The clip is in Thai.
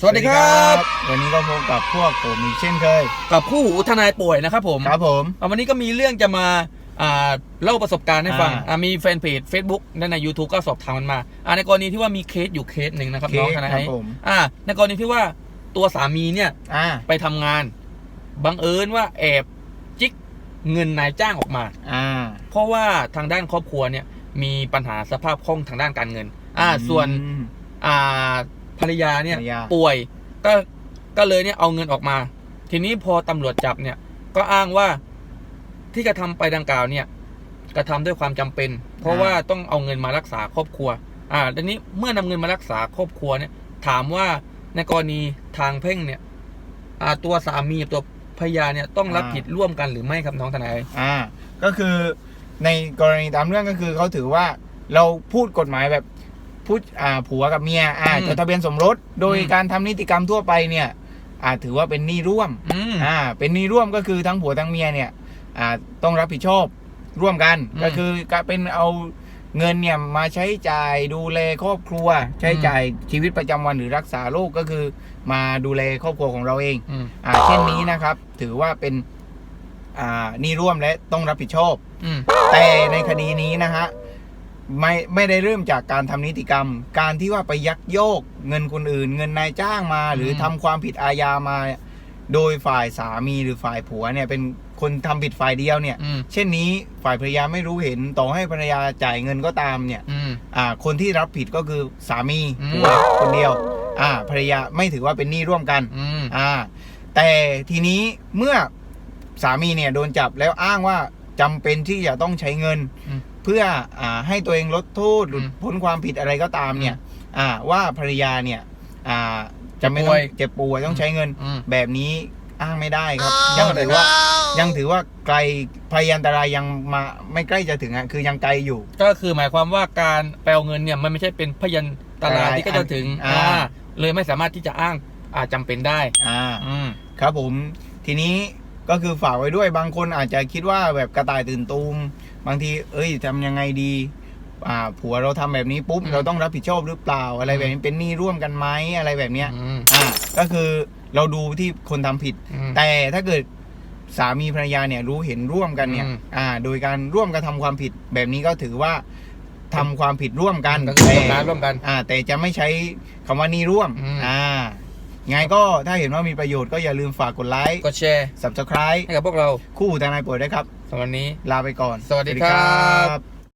สวัสดีครับ วันนี้ก็พบกับพวกผมอีกเช่นเคย กับคู่หูทนายป่วยนะครับผมครับผมอะวันนี้ก็มีเรื่องจะมาอ่าเล่าประสบการณ์ให้ฟังอ่าอะมีแฟนเพจ Facebook และใน YouTube ก็สอบถามมันมาอ่าในกรณีที่ว่ามีเคสอยู่เคสหนึ่งนะครับเคสน้องทนายครับผมอ่าในกรณีที่ว่าตัวสามีเนี่ยอ่าไปทำงานบังเอิญว่าแอบจิกเงินนายจ้างออกมาอ่าเพราะว่าทางด้านครอบครัวเนี่ยมีปัญหาสภาพคล่องทางด้านการเงิน อ่า ส่วนอืมอ่า ภรรยาเนี่ยภรรยา ป่วยก็ก็เลยเนี่ยเอาเงินออกมา ทีนี้พอตำรวจจับเนี่ย ก็อ้างว่าที่กระทำไปดังกล่าวเนี่ยกระทำด้วยความจำเป็น เพราะว่าต้องเอาเงินมารักษาครอบครัว อ่าทีนี้เมื่อนำเงินมารักษาครอบครัวเนี่ย ถามว่าในกรณีทางเพ่งเนี่ย อ่าตัวสามีกับตัวภรรยาเนี่ยต้องรับผิดร่วมกันหรือไม่ครับน้องทนาย อ่าก็คือในกรณีตามเรื่องก็คือเขาถือว่าเราพูดกฎหมายแบบ พูดอ่าผัวกับเมียอ่าอืมจดทะเบียนสมรส โดยอืม การทำนิติกรรมทั่วไปเนี่ยอ่าถือว่าเป็นหนี้ร่วมอืม อ่าเป็นหนี้ร่วมก็คือทั้งผัวทั้งเมียเนี่ยอ่าต้องรับผิดชอบร่วมกันอืมก็คือการเป็นเอาเงินเนี่ยมาใช้จ่ายดูแลครอบครัว ใช้จ่ายชีวิตประจำวันหรือรักษาโรคก็คือ มาดูแลครอบครัวของเราเอง อืมอ่าเช่นนี้นะครับ ถือว่าเป็นอ่าหนี้ร่วมและต้องรับผิดชอบ อืม แต่ในคดีนี้นะฮะ ไม่ไม่ได้เริ่มจากการทำนิติกรรม การที่ว่าไปยักโยกเงินคนอื่น เงินนายจ้างมา หรือทำความผิดอาญามา โดยฝ่ายสามีหรือฝ่ายผัวเนี่ย เป็นคนทำผิดฝ่ายเดียวเนี่ยอืมเช่นนี้ฝ่ายภรรยาไม่รู้เห็นต่อให้ภรรยาจ่ายเงินก็ตามเนี่ยอืมอ่า คนที่รับผิดก็คือสามีอืมผัวคนเดียว อ่าภรรยาไม่ถือว่าเป็นหนี้ร่วมกันอืมอ่า แต่ทีนี้เมื่อสามีเนี่ยโดนจับแล้วอ้างว่าจำเป็นที่จะต้องใช้เงินอืมเพื่ออ่าให้ตัวเองลดโทษหลุดอืมพ้นความผิดอะไรก็ตามเนี่ยอ่าว่าภรรยาเนี่ยอ่าจะไม่เจ็บป่ต้อวงยเจ็บป่วยต้องใช้เงินอืมแบบนี้อ้างไม่ได้ครับ ยัยังงไงถือว่ายังถือว่าไกลพยันตรายยังมาไม่ใกล้จะถึงอะคือยังไกลอยู่ ก็คือหมายความว่าการไปเอาเงินเนี่ยมันไม่ใช่เป็นพยันตรายที่ก็จะถึงอ่าอ่าเลยไม่สามารถที่จะอ้างอ่าจำเป็นได้ อ่าอืมครับผมทีนี้ ก็คือฝากไว้ด้วยบางคนอาจจะคิดว่าแบบกระต่ายตื่นตูมบางที เอ้ยทำยังไงดี อ่า ผัวเราทำแบบนี้ปุ๊บอืมเราต้องรับผิดชอบหรือเปล่า อะไรแบบนี้เป็นหนี้ร่วมกันไหมอะไรแบบเนี้ยอืมอ่าก็คือเราดูที่คนทำผิดอืมแต่ถ้าเกิดสามีภรรยาเนี่ยรู้เห็นร่วมกันเนี่ยอืมอ่า โดยการร่วมกระทำความผิดแบบนี้ก็ถือว่าทำความผิดร่วมกันก็คือแต่ทำงานร่วมกัน อ่า แต่จะไม่ใช้คำว่าหนี้ร่วมอืมอ่า ไงก็ถ้าเห็นว่ามีประโยชน์ก็อย่าลืมฝากกดไลค์กดแชร์ subscribe ให้กับพวกเราคู่ทนายป่วยด้วยครับสำหรับวันนี้ลาไปก่อน สวัสดีครับบ